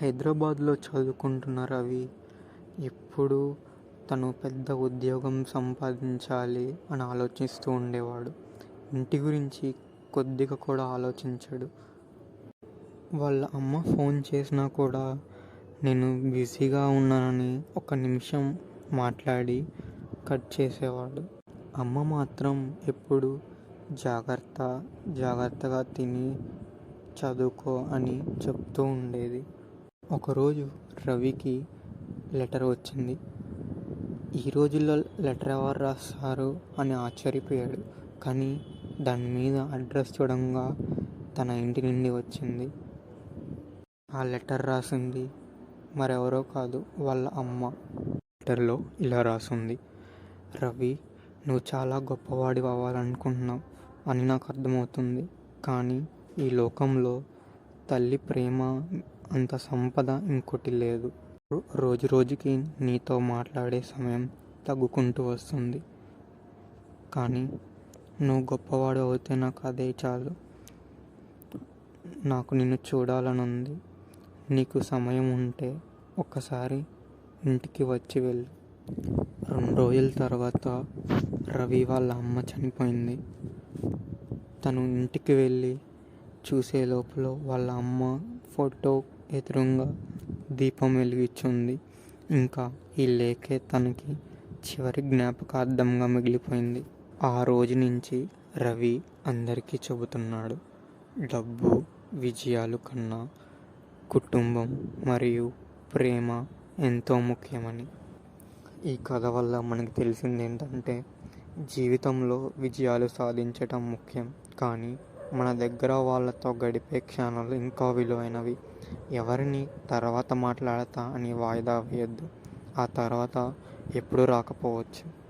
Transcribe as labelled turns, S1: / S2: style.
S1: హైదరాబాద్లో చదువుకుంటున్న రవి ఎప్పుడూ తను పెద్ద ఉద్యోగం సంపాదించాలి అని ఆలోచిస్తూ ఉండేవాడు. ఇంటి గురించి కొద్దిగా కూడా ఆలోచించడు. వాళ్ళ అమ్మ ఫోన్ చేసినా కూడా నేను బిజీగా ఉన్నానని ఒక నిమిషం మాట్లాడి కట్ చేసేవాడు. అమ్మ మాత్రం ఎప్పుడు జాగ్రత్త జాగ్రత్తగా తిని చదువుకో అని చెప్తూ ఉండేది. ఒకరోజు రవికి లెటర్ వచ్చింది. ఈ రోజుల్లో లెటర్ ఎవరు రాస్తారు అని ఆశ్చర్యపోయాడు. కానీ దాని మీద అడ్రస్ చూడంగా తన ఇంటి నుండి వచ్చింది. ఆ లెటర్ రాసింది మరెవరో కాదు వాళ్ళ అమ్మ. లెటర్లో ఇలా రాసింది. రవి నువ్వు చాలా గొప్పవాడి అవ్వాలనుకుంటున్నావు అని నాకు అర్థమవుతుంది. కానీ ఈ లోకంలో తల్లి ప్రేమ అంత సంపద ఇంకోటి లేదు. రోజు రోజుకి నీతో మాట్లాడే సమయం తగ్గుకుంటూ వస్తుంది. కానీ నువ్వు గొప్పవాడు అవుతే నాకు అదే చాలు. నాకు నిన్ను చూడాలని ఉంది నీకు సమయం ఉంటే ఒక్కసారి ఇంటికి వచ్చి వెళ్ళు. రెండు రోజుల తర్వాత రవి వాళ్ళ అమ్మ చనిపోయింది. తను ఇంటికి వెళ్ళి చూసే లోపల వాళ్ళ అమ్మ ఫోటో ఎదురుగా దీపం వెలిగించింది. ఇంకా ఈ లేఖే తనకి చివరి జ్ఞాపకార్థంగా మిగిలిపోయింది. ఆ రోజు నుంచి రవి అందరికీ చెబుతున్నాడు డబ్బు విజయాలు కన్నా కుటుంబం మరియు ప్రేమ ఎంతో ముఖ్యమని. ఈ కథ వల్ల మనకు తెలిసింది ఏంటంటే జీవితంలో విజయాలు సాధించటం ముఖ్యం కానీ మన దగ్గర వాళ్ళతో గడిపే క్షణాలు ఇంకా విలువైనవి. ఎవరిని తర్వాత మాట్లాడతా అని వాయిదా వేయద్దు. ఆ తర్వాత ఎప్పుడు రాకపోవచ్చు.